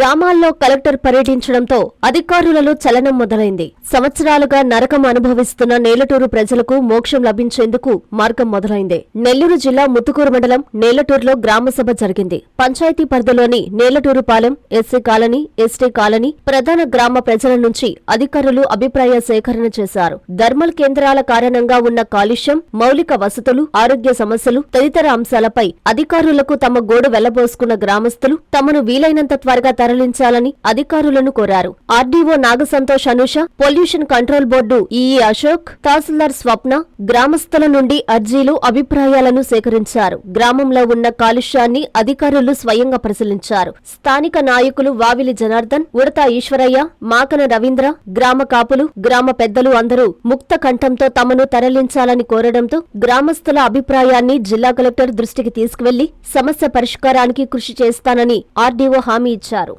గ్రామాల్లో కలెక్టర్ పర్యటించడంతో అధికారులలో చలనం మొదలైంది. సంవత్సరాలుగా నరకం అనుభవిస్తున్న నేలటూరు ప్రజలకు మోక్షం లభించేందుకు మార్గం మొదలైంది. నెల్లూరు జిల్లా ముత్తుకూరు మండలం నేలటూరులో గ్రామసభ జరిగింది. పంచాయతీ పరిధిలోని Nelaturupalem SC colony ST colony ప్రధాన గ్రామ ప్రజల నుంచి అధికారులు అభిప్రాయ సేకరణ చేశారు. థర్మల్ కేంద్రాల కారణంగా ఉన్న కాలుష్యం మౌలిక వసతులు ఆరోగ్య సమస్యలు తదితర అంశాలపై అధికారులకు తమ గోడు వెళ్ళబోసుకున్న గ్రామస్తులు తమను వీలైనంత త్వరగా తరలించాలని అధికారులను కోరారు. RDO Nagasanthosh Anusha pollution control board EE Ashok తహసీల్దార్ స్వప్న గ్రామస్తుల నుండి అర్జీలు అభిప్రాయాలను సేకరించారు. గ్రామంలో ఉన్న కాలుష్యాన్ని అధికారులు స్వయంగా పరిశీలించారు. స్థానిక నాయకులు వావిలి జనార్దన్ ఉడతా ఈశ్వరయ్య మాకన రవీంద్ర గ్రామ కాపులు గ్రామ పెద్దలు అందరూ ముక్త కంఠంతో తమను తరలించాలని కోరడంతో గ్రామస్తుల అభిప్రాయాన్ని జిల్లా కలెక్టర్ దృష్టికి తీసుకువెళ్ళి సమస్య పరిష్కారానికి కృషి చేస్తానని ఆర్డీఓ హామీ ఇచ్చారు.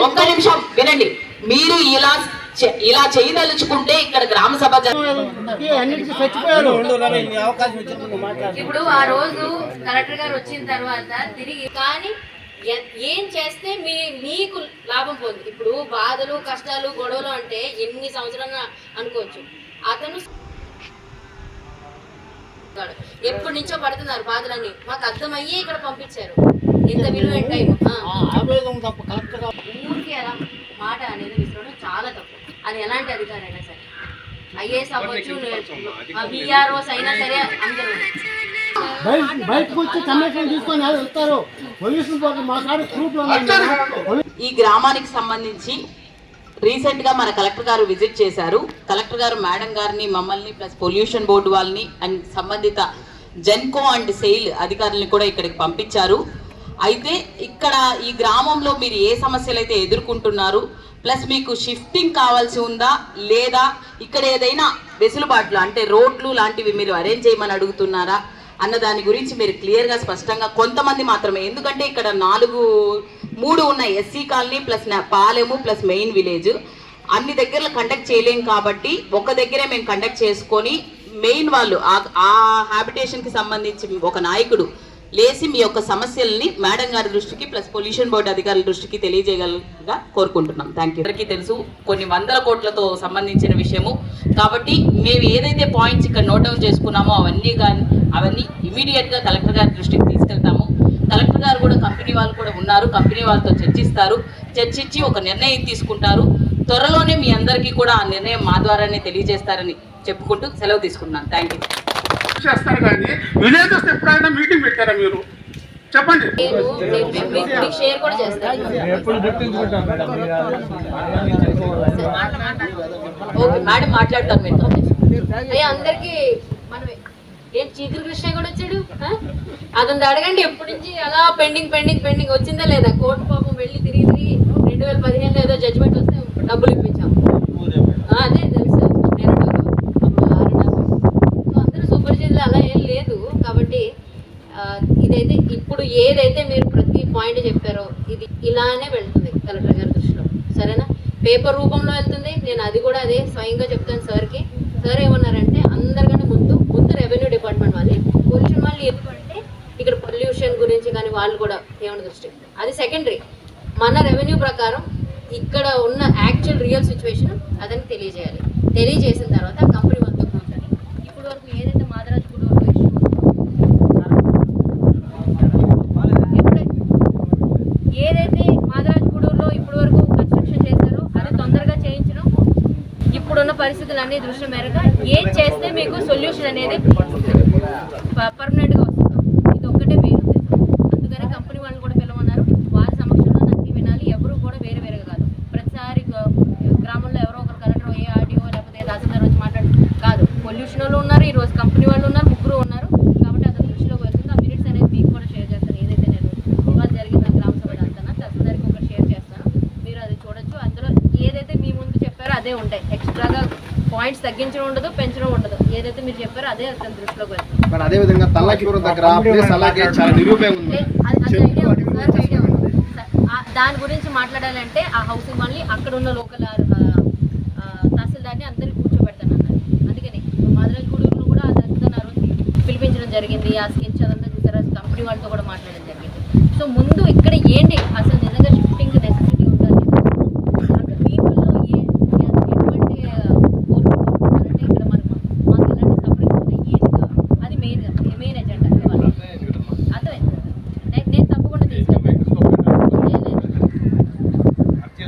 ఒక్క నిమిషం వినండి. మీరు ఇలా చే- ఇలా చేయదలుచుకుంటే ఇక్కడ గ్రామ సభ ఇప్పుడు ఆ రోజు కలెక్టర్ గారు వచ్చిన తర్వాత తిరిగి కానీ ఏం చేస్తే మీ మీకు లాభం పొంది? ఇప్పుడు బాధలు కష్టాలు గొడవలు అంటే ఎన్ని సంవత్సరాలు అనుకోవచ్చు. అతను ఎప్పటి నుంచో పడుతున్నారు బాధలన్నీ. మాకు అర్థమయ్యే ఇక్కడ పంపించారు. ఇంత గా ఊరికి అలా మాట అనేది విసరడం చాలా తప్పు. అది ఎలాంటి అధికారైనా సరే. ఐఏఎస్ అవ్వచ్చు విఆర్ఓస్ అయినా సరే అందరూ. బయట బయటకు వచ్చి కమిషన్ తీసుకొని వెళ్తారు పోలీసులు పోతే మా కాడ ప్రూఫ్ ఈ గ్రామానికి సంబంధించి రీసెంట్గా మన కలెక్టర్ గారు విజిట్ చేశారు. కలెక్టర్ గారు మేడం గారిని మమ్మల్ని ప్లస్ పొల్యూషన్ బోర్డు వాళ్ళని అండ్ సంబంధిత జెన్కో అండ్ సెయిల్ అధికారులను కూడా ఇక్కడికి పంపించారు. అయితే ఇక్కడ ఈ గ్రామంలో మీరు ఏ సమస్యలు అయితే ఎదుర్కొంటున్నారు ప్లస్ మీకు షిఫ్టింగ్ కావాల్సి ఉందా లేదా ఇక్కడ ఏదైనా వెసులుబాట్లు అంటే రోడ్లు లాంటివి మీరు అరేంజ్ చేయమని అడుగుతున్నారా? అన్న దాని గురించి మీరు క్లియర్గా స్పష్టంగా కొంతమంది మాత్రమే. ఎందుకంటే ఇక్కడ నాలుగు మూడు ఉన్నాయి. SC colony plus Palem plus main village. అన్ని దగ్గరలో కండక్ట్ చేయలేం కాబట్టి ఒక దగ్గరే మేము కండక్ట్ చేసుకొని మెయిన్ వాళ్ళు ఆ- ఆ హ్యాబిటేషన్కి సంబంధించి ఒక నాయకుడు లేచి మీ యొక్క సమస్యల్ని మేడం గారి దృష్టికి ప్లస్ పొల్యూషన్ బోర్డు అధికారుల దృష్టికి తెలియజేయగలగా కోరుకుంటున్నాం. థ్యాంక్ యూ అందరికీ తెలుసు కొన్ని వందల కోట్లతో సంబంధించిన విషయము. కాబట్టి మేము ఏదైతే పాయింట్స్ ఇక్కడ నోట్ డౌన్ చేసుకున్నామో అవన్నీ కానీ అవన్నీ ఇమీడియట్గా కలెక్టర్ గారి దృష్టికి తీసుకెళ్తాము. కలెక్టర్ గారు కూడా కంపెనీ వాళ్ళు కూడా ఉన్నారు కంపెనీ వాళ్ళతో చర్చిస్తారు. చర్చించి ఒక నిర్ణయం తీసుకుంటారు. త్వరలోనే మీ అందరికీ కూడా ఆ నిర్ణయం మా ద్వారానే తెలియజేస్తారని చెప్పుకుంటూ సెలవు తీసుకుంటున్నాను. థ్యాంక్ యూ చేస్తారు కానీ విలేజెస్ ఎప్పుడైనా మీటింగ్ పెట్టారా మీరు? చెప్పండి. నేను షేర్ కూడా ఓకే మేడం మాట్లాడతారు మీతో అందరికి మనమే. ఏం చీకులు కృష్ణ కూడా వచ్చాడు? అతను అడగండి ఎప్పటి నుంచి అలా పెండింగ్ పెండింగ్ పెండింగ్ వచ్చిందా లేదా? కోర్టు పాపం వెళ్ళి తిరిగి తిరిగి రెండు వేల పదిహేనులో ఏదో జడ్జిమెంట్ వస్తే డబ్బులు ఇప్పించాం ఆ, అదే తెలుసు నేను అప్పుడు ఆరున్నర సో అందరూ సూపర్వైజర్లు అలా ఏం లేదు కాబట్టి ఆ, ఇదైతే ఇప్పుడు ఏదైతే మీరు ప్రతి పాయింట్ చెప్పారో ఇది ఇలానే వెళ్తుంది కలెక్టర్ గారి దృష్టిలో. సరేనా? పేపర్ రూపంలో వెళ్తుంది. నేను అది కూడా అదే స్వయంగా చెప్తాను సార్కి. సార్ ఏమన్నారంటే అందరికంటే ముందు ముందు రెవెన్యూ డిపార్ట్మెంట్ వాళ్ళే. పొల్యూషన్ వాళ్ళు ఎందుకంటే ఇక్కడ పొల్యూషన్ గురించి కానీ వాళ్ళు కూడా ఏమైనా దృష్టి అది సెకండరీ. మన రెవెన్యూ ప్రకారం ఇక్కడ ఉన్న యాక్చువల్ రియల్ సిచ్యువేషన్ అతనికి తెలియజేయాలి. తెలియజేసిన తర్వాత కంపెనీ వాళ్ళతో కూర్చొని ఇప్పుడు వరకు ఏదైతే ఏదైతే మాదరాజగూడూరులో ఇప్పటి వరకు కన్స్ట్రక్షన్ చేశారో అది తొందరగా చేయించడం. ఇప్పుడున్న పరిస్థితులన్నీ దృష్టి మేరకు ఏం చేస్తే మీకు సొల్యూషన్ అనేది పర్మనెంట్గా వస్తుంది ఇది ఒక్కటే మెయిన్ ఉద్దేశం అందుకనే కంపెనీ వాళ్ళు కూడా పిలవన్నారు వారి సమక్షంలో అన్ని వినాలి ఎవరు కూడా వేరే వేరేగా కాదు ప్రతిసారి గ్రామంలో కంపెనీ వాళ్ళు ఉన్నారు ముగ్గురు ఉన్నారు కాబట్టి అతని దృష్టిలోకి వెళ్తుంది ఆ మినిట్స్ అనేది మీకు కూడా షేర్ చేస్తాను ఏదైతే నేను ఇవాళ జరిగిన గ్రామ సభ అంతా తహసీల్దార్కి ఒకటి షేర్ చేస్తాను మీరు అది చూడొచ్చు అందులో ఏదైతే మీ ముందు చెప్పారో అదే ఉంటాయి. ఎక్స్ట్రాగా పాయింట్స్ తగ్గించడం ఉండదు పెంచడం ఉండదు. ఏదైతే మీరు చెప్పారో అదే అతని దృష్టిలోకి వెళ్తుంది. మరి అదే విధంగా దగ్గర అలాగే చాలా ఉంది. దాని గురించి మాట్లాడాలంటే ఆ హౌసింగ్ వాళ్ళని అక్కడ ఉన్న లోకల్ తహసీల్దార్ని అందరినీ కూర్చోబెడతాను అన్నారు అందుకని మాదిరాజగూడూరులో కూడా అదంతా నా రోజు పిలిపించడం జరిగింది. ఆ స్కెచ్ అదంతా చూసారా? కంపెనీ వాళ్ళతో కూడా మాట్లాడడం జరిగింది. సో ముందు ఇక్కడ ఏంటి? అసలు నిజంగా షిఫ్టింగ్ నెసెసిటీ ఉండాలి అసలు పీపుల్లో ఏ ఏ- ఎటువంటి కోరిక కోరుకుంటారంటే ఇక్కడ మనకు మాకు ఎలాంటి సఫరింగ్ ఉన్నాయి ఏంటి కావాలి అది మెయిన్ మెయిన్ ఎజెండా ఇవాళ అర్థమైంది నేను నేను తప్పకుండా తీసుకెళ్తాను లేదు, లేదు.